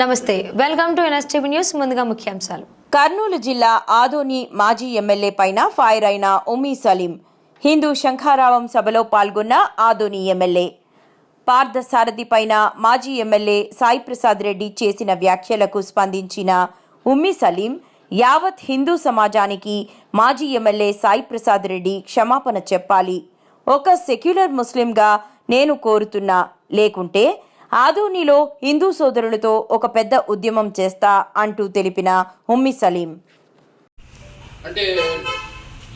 నమస్తే. Welcome to NSTV news ముందుగా ముఖ్యాంశాలు. కర్నూలు జిల్లా ఆదోని మాజీ ఎమ్మెల్యే పైన ఫైర్ అయిన ఉమ్మీ సలీం. హిందూ శంఖారావం సభలో పాల్గొన్న ఆదోని ఎమ్మెల్యే. పార్థసారథి పైన మాజీ ఎమ్మెల్యే సాయి ప్రసాద్ రెడ్డి చేసిన వ్యాఖ్యలకు స్పందించిన ఉమ్మి సలీం యావత్ హిందూ సమాజానికి మాజీ ఎమ్మెల్యే సాయి ప్రసాద్ రెడ్డి క్షమాపణ చెప్పాలి. ఒక సెక్యులర్ ముస్లింగా నేను కోరుతున్నా. లేకుంటే ఆదోనిలో హిందూ సోదరులతో ఒక పెద్ద ఉద్యమం చేస్తా అంటూ తెలిపిన ఉమ్మి సలీం. అంటే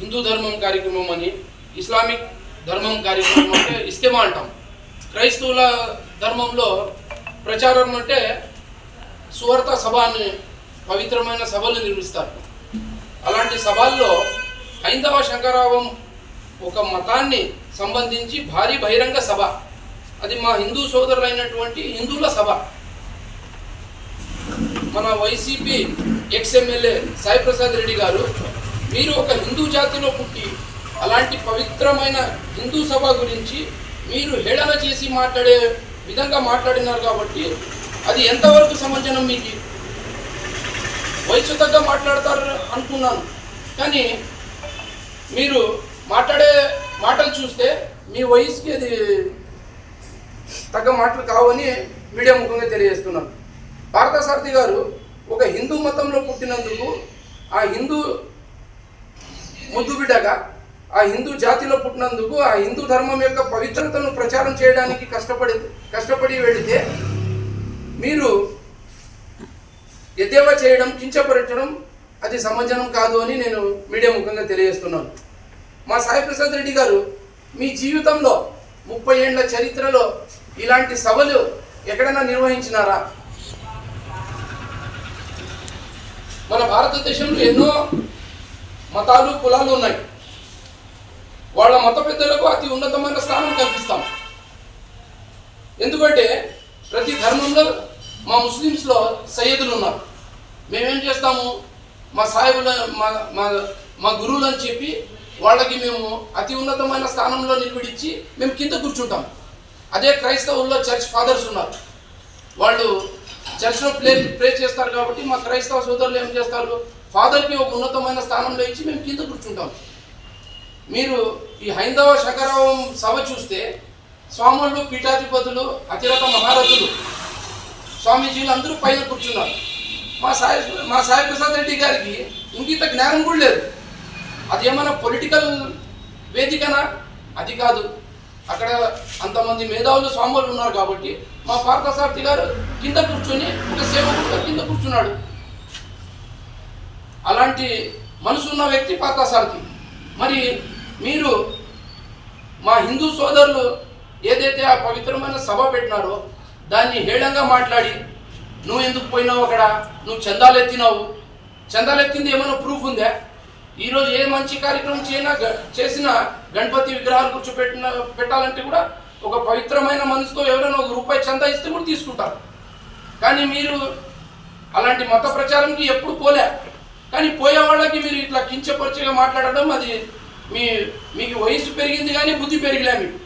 హిందూ ధర్మం కార్యక్రమం అని ఇస్లామిక్ ధర్మం కార్యక్రమం అంటే ఇస్తేమా అంటాం? క్రైస్తవుల ధర్మంలో ప్రచారం అంటే సువార్త సభ అని పవిత్రమైన సభలు నిర్మిస్తారు. అలాంటి సభల్లో హైందవ శంకరావం ఒక మతాన్ని సంబంధించి భారీ బహిరంగ సభ. అది మా హిందూ సోదరులైనటువంటి హిందువుల సభ. మన YCP ex MLA Sai Prasad Reddy గారు మీరు ఒక హిందూ జాతిలో పుట్టి అలాంటి పవిత్రమైన హిందూ సభ గురించి మీరు హేళన చేసి మాట్లాడే విధంగా మాట్లాడినారు కాబట్టి అది ఎంతవరకు సమంజనం మీకు వయసు తగ్గ మాట్లాడతారు అనుకున్నాను. కానీ మీరు మాట్లాడే మాటలు చూస్తే మీ వయసుకి అది తగ్గ మాటలు కావని మీడియా ముఖంగా తెలియజేస్తున్నాను పార్థసారథి గారు ఒక హిందూ మతంలో పుట్టినందుకు ఆ హిందూ ముద్దు బిడ్డగా ఆ హిందూ జాతిలో పుట్టినందుకు ఆ హిందూ ధర్మం యొక్క పవిత్రతను ప్రచారం చేయడానికి కష్టపడి కష్టపడి వెళితే మీరు ఎద్దేవా చేయడం కించపరచడం అది సమంజనం కాదు అని నేను మీడియా ముఖంగా తెలియజేస్తున్నాను. మా సాయి ప్రసాద్ రెడ్డి గారు మీ జీవితంలో ముప్పై ఏండ్ల చరిత్రలో ఇలాంటి సభలు ఎక్కడైనా నిర్వహించినారా? మన భారతదేశంలో ఎన్నో మతాలు కులాలు ఉన్నాయి. వాళ్ళ మత పెద్దలకు అతి ఉన్నతమైన స్థానం కల్పిస్తాం. ఎందుకంటే ప్రతి ధర్మంలో మా ముస్లిమ్స్లో సయ్యదులు ఉన్నారు. మేమేం చేస్తాము? మా సాయిబుల మా మా మా గురువులు అని చెప్పి వాళ్ళకి మేము అతి ఉన్నతమైన స్థానంలో నిలబడిచ్చి మేము కింద కూర్చుంటాం. అదే క్రైస్తవుల్లో చర్చ్ ఫాదర్స్ ఉన్నారు. వాళ్ళు చర్చ్లో ప్లే ప్రే చేస్తారు కాబట్టి మా క్రైస్తవ సోదరులు ఏం చేస్తారు? ఫాదర్కి ఒక ఉన్నతమైన స్థానంలో ఇచ్చి మేము కింద కూర్చుంటాం. మీరు ఈ హైందవ శకరావం సభ చూస్తే స్వాములు పీఠాధిపతులు అతిరథ మహారథులు స్వామీజీలు అందరూ పైన కూర్చున్నారు. మా సాయి మా సాయి ప్రసాద్ రెడ్డి గారికి ఇంకింత జ్ఞానం కూడా లేదు. అది ఏమైనా పొలిటికల్ వేదికనా? అది కాదు. అక్కడ అంతమంది మేధావులు స్వాములు ఉన్నారు కాబట్టి మా పార్థసారథి గారు కింద కూర్చొని ఒక సేవకుడుగా కింద కూర్చున్నాడు. అలాంటి మనసున్న వ్యక్తి పార్థసారథి మరి మీరు మా హిందూ సోదరులు ఏదైతే ఆ పవిత్రమైన సభ పెట్టినారో దాన్ని హేళంగా మాట్లాడి నువ్వు ఎందుకు పోయినావు అక్కడ? నువ్వు చందాలు ఎత్తినావు చందాలు ఎత్తింది ఏమైనా ప్రూఫ్ ఉందా? ఈరోజు ఏ మంచి కార్యక్రమం చేయనా గ- చేసినా గణపతి విగ్రహాలు కూర్చోపెట్టిన పెట్టాలంటే కూడా ఒక పవిత్రమైన మనసుతో ఎవరైనా ఒక రూపాయి చందా ఇస్తే కూడా తీసుకుంటారు. కానీ మీరు అలాంటి మత ప్రచారంకి ఎప్పుడు పోలే. కానీ పోయే వాళ్ళకి మీరు ఇట్లా కించపరిచిగా మాట్లాడడం అది మీ మీకు వయసు పెరిగింది కానీ బుద్ధి పెరిగిలే మీకు.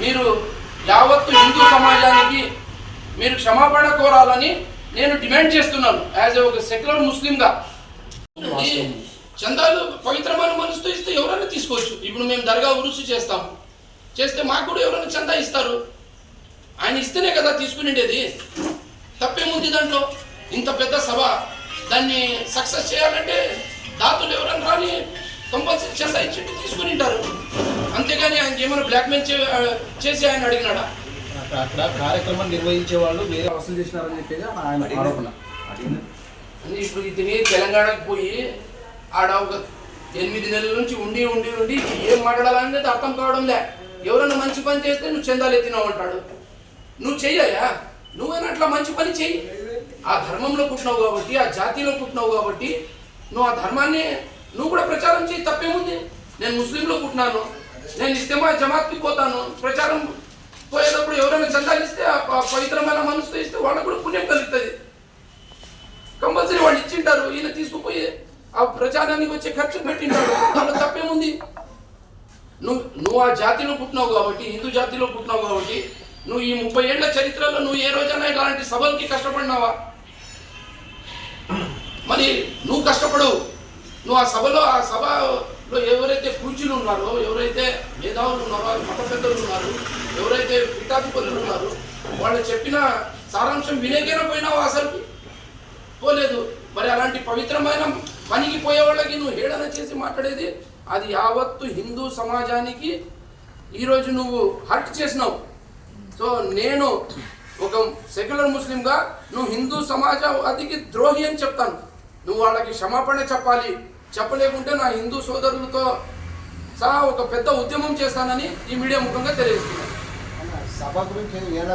మీరు యావత్తు హిందూ సమాజానికి మీరు క్షమాపణ కోరాలని నేను డిమాండ్ చేస్తున్నాను. యాజ్ ఒక సెక్యులర్ ముస్లింగా చందాలు పవిత్రమైన మనసుతో ఇస్తే ఎవరైనా తీసుకోవచ్చు. ఇప్పుడు మేము దర్గా ఉరుసు చేస్తాము చేస్తే మాకు కూడా ఎవరైనా చందా ఇస్తారు? ఆయన ఇస్తేనే కదా తీసుకునేది తప్పేముంది దాంట్లో? ఇంత పెద్ద సభ. దాన్ని సక్సెస్ చేయాలంటే దాతలు ఎవరైనా రాని కంపల్సరీ చందా ఇచ్చి తీసుకుని ఉంటారు అంతేగాని ఆయనకి ఏమైనా బ్లాక్మెయిల్ చే చేసి ఆయన అడిగినాడా? అక్కడ కార్యక్రమం నిర్వహించే వాళ్ళు వేరే వసూలు చేసినారని చెప్పేది ఆయన ఆరోపణ. ఇప్పుడు ఇతని తెలంగాణకు పోయి ఆడ ఒక ఎనిమిది నెలల నుంచి ఉండి ఉండి ఉండి ఏం మాట్లాడాలనేది అర్థం కావడం లే. ఎవరైనా మంచి పని చేస్తే నువ్వు చందాలు ఎత్తినావు అంటాడు. నువ్వు చెయ్యా నువ్వైనా అట్లా మంచి పని చెయ్యి. ఆ ధర్మంలో పుట్టినావు కాబట్టి ఆ జాతిలో పుట్టినావు కాబట్టి నువ్వు ఆ ధర్మాన్ని నువ్వు కూడా ప్రచారం చేయి తప్పేముంది? నేను ముస్లింలో పుట్టినాను. నేను ఇస్తేమా జమాత్కి పోతాను. ప్రచారం పోయేటప్పుడు ఎవరైనా చందాలు ఇస్తే ఆ పవిత్రమైన మనసుతో ఇస్తే వాళ్ళకు కూడా పుణ్యం కలుగుతుంది. కంపల్సరీ వాళ్ళు ఇచ్చింటారు ఈయన తీసుకుపోయి ఆ ప్రచారానికి వచ్చే ఖర్చు పెట్టింటాడు దాంట్లో తప్పేముంది? నువ్వు నువ్వు ఆ జాతిలో పుట్టినావు కాబట్టి హిందూ జాతిలో పుట్టినావు కాబట్టి నువ్వు ఈ ముప్పై ఏళ్ళ చరిత్రలో నువ్వు ఏ రోజైనా ఇలాంటి సభలకి కష్టపడినావా? మరి నువ్వు కష్టపడు నువ్వు ఆ సభలో ఆ సభలో ఎవరైతే పూజ్యులు ఉన్నారో ఎవరైతే మేధావులు ఉన్నారో మత పెద్దలు ఉన్నారు ఎవరైతే పీఠాధిపతులు ఉన్నారు వాళ్ళు చెప్పిన సారాంశం వినేకైనా పోయినావా అసలు పోలేదు. మరి అలాంటి పవిత్రమైన పనికి పోయే వాళ్ళకి నువ్వు హేళన చేసి మాట్లాడేది? అది యావత్తు హిందూ సమాజానికి ఈరోజు నువ్వు హర్ట్ చేసినావు. సో నేను ఒక సెక్యులర్ ముస్లింగా నువ్వు హిందూ సమాజానికి ద్రోహి అని చెప్తాను. నువ్వు వాళ్ళకి క్షమాపణ చెప్పాలి. చెప్పలేకుంటే నా హిందూ సోదరులతో సహా ఒక పెద్ద ఉద్యమం చేస్తానని ఈ మీడియా ముఖంగా తెలియజేస్తున్నాను సభ గురించి